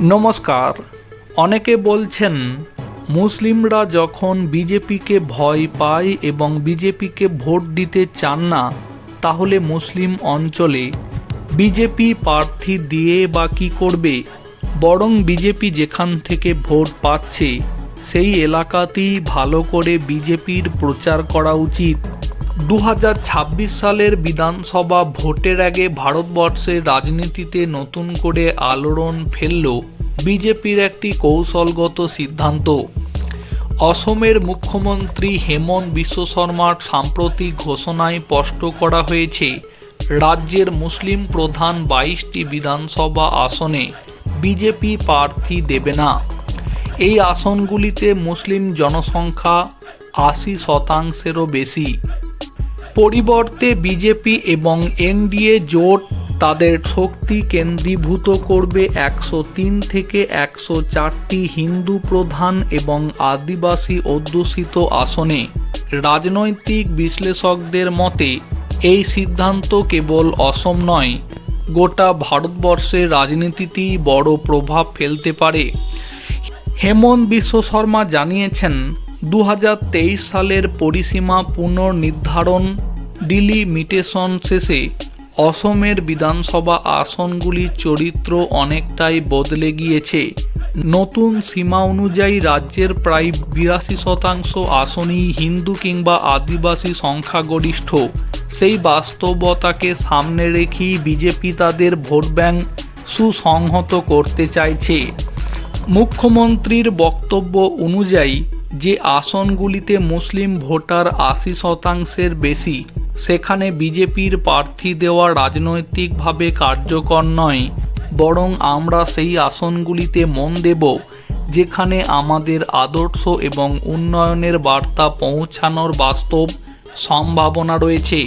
নমস্কার। অনেকে বলছেন, মুসলিমরা যখন বিজেপিকে ভয় পায় এবং বিজেপিকে ভোট দিতে চান না, তাহলে মুসলিম অঞ্চলে বিজেপি প্রার্থী দিয়ে বা কী করবে? বরং বিজেপি যেখান থেকে ভোট পাচ্ছে, সেই এলাকাতেই ভালো করে বিজেপির প্রচার করা উচিত। দু হাজার ছাব্বিশ সালের বিধানসভা ভোটের আগে ভারতবর্ষের রাজনীতিতে নতুন করে আলোড়ন ফেলল বিজেপির একটি কৌশলগত সিদ্ধান্ত। অসমের মুখ্যমন্ত্রী হেমন্ত বিশ্ব শর্মার সাম্প্রতিক ঘোষণায় স্পষ্ট করা হয়েছে, রাজ্যের মুসলিম প্রধান বাইশটি বিধানসভা আসনে বিজেপি প্রার্থী দেবে না। এই আসনগুলিতে মুসলিম জনসংখ্যা আশি শতাংশেরও বেশি। পরিবর্তে বিজেপি এবং এনডিএ জোট তাদের শক্তি কেন্দ্রীভূত করবে একশো তিন থেকে একশো চারটি হিন্দু প্রধান এবং আদিবাসী অধ্যুষিত আসনে। রাজনৈতিক বিশ্লেষকদের মতে, এই সিদ্ধান্ত কেবল অসম নয়, গোটা ভারতবর্ষের রাজনীতিতেই বড় প্রভাব ফেলতে পারে। হেমন্ত বিশ্ব শর্মা জানিয়েছেন দু হাজার তেইশ সালের পরিসীমা পুনর্নির্ধারণ ডিলিমিটেশন শেষে অসমের বিধানসভা আসনগুলির চরিত্র অনেকটাই বদলে গিয়েছে। নতুন সীমা অনুযায়ী রাজ্যের প্রায় বিরাশি শতাংশ আসনই হিন্দু কিংবা আদিবাসী সংখ্যাগরিষ্ঠ। সেই বাস্তবতাকে সামনে রেখেই বিজেপি তাদের ভোট ব্যাংক সুসংহত করতে চাইছে। মুখ্যমন্ত্রীর বক্তব্য অনুযায়ী, যে আসনগুলিতে মুসলিম ভোটার আশি শতাংশের বেশি সেখানে বিজেপির প্রার্থী দেওয়া রাজনৈতিকভাবে কার্যকর নয়। বরং আমরা সেই আসনগুলিতে মন দেব, যেখানে আমাদের আদর্শ এবং উন্নয়নের বার্তা পৌঁছানোর বাস্তব সম্ভাবনা রয়েছে।